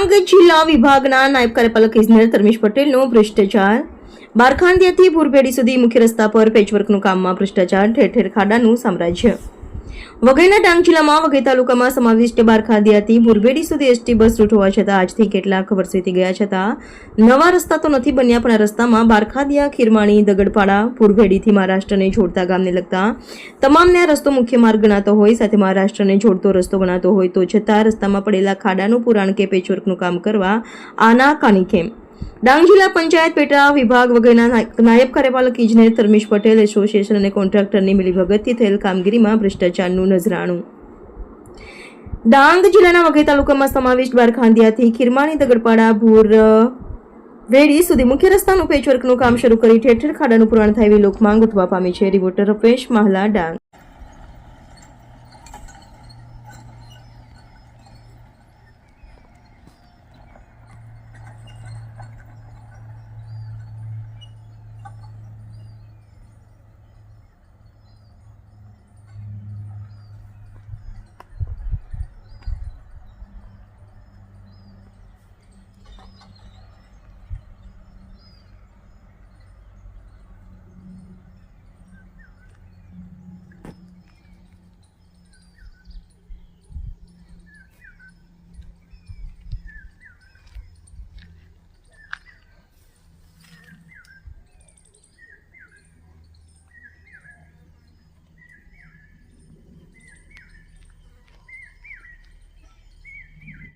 ડાંગ જિલ્લા વિભાગના નાયબ કાર્યપાલક ઇજનેર ધર્મેશ પટેલનો ભ્રષ્ટાચાર. બારખાંદિયાથી ભૂરભેડી સુધી મુખ્ય રસ્તા પર પેચવર્કનું કામમાં ભ્રષ્ટાચાર, ઠેર ઠેર ખાડાનું સામ્રાજ્ય. વઘઈના ડાંગ જિલ્લામાં વઘઈ તાલુકામાં સમાવિષ્ટ બારખાંદિયાથી ભુરભેડી સુધી એસટી બસ રૂટ હોવા છતાં આજથી કેટલાક વર્ષ વીતી ગયા છતાં નવા રસ્તા તો નથી બન્યા, પણ આ રસ્તામાં બારખાદિયા ખીરમાણી, દગડપાડા, ભુરભેડીથી મહારાષ્ટ્રને જોડતા ગામને લગતા તમામને આ રસ્તો મુખ્ય માર્ગ ગણાતો હોય, સાથે મહારાષ્ટ્રને જોડતો રસ્તો ગણાતો હોય, તો છતાં રસ્તામાં પડેલા ખાડાનું પુરાણ કે પેચવર્કનું કામ કરવા આના કાની કેમ ડાંગ જિલ્લા પંચાયત પેટા વિભાગ વગેરેના નાયબ કાર્યપાલક ઇજનેર ધર્મેશ પટેલ એસોસિએશન અને કોન્ટ્રાક્ટરની મિલીભગતથી થયેલ કામગીરીમાં ભ્રષ્ટાચારનું નજરાણું ડાંગ જિલ્લાના વઘઈ તાલુકામાં સમાવિષ્ટ બારખાંધિયાથી ખીરમાણી દગડપાડા ભૂર, વેડી સુધી મુખ્ય રસ્તાનું પેચવર્કનું કામ શરૂ કરી ઠેર ખાડાનું પુરાણ થાય એવી લોકમાંગ ઉઠવા પામી છે. રિપોર્ટર રપેશ માહલા, ડાંગ.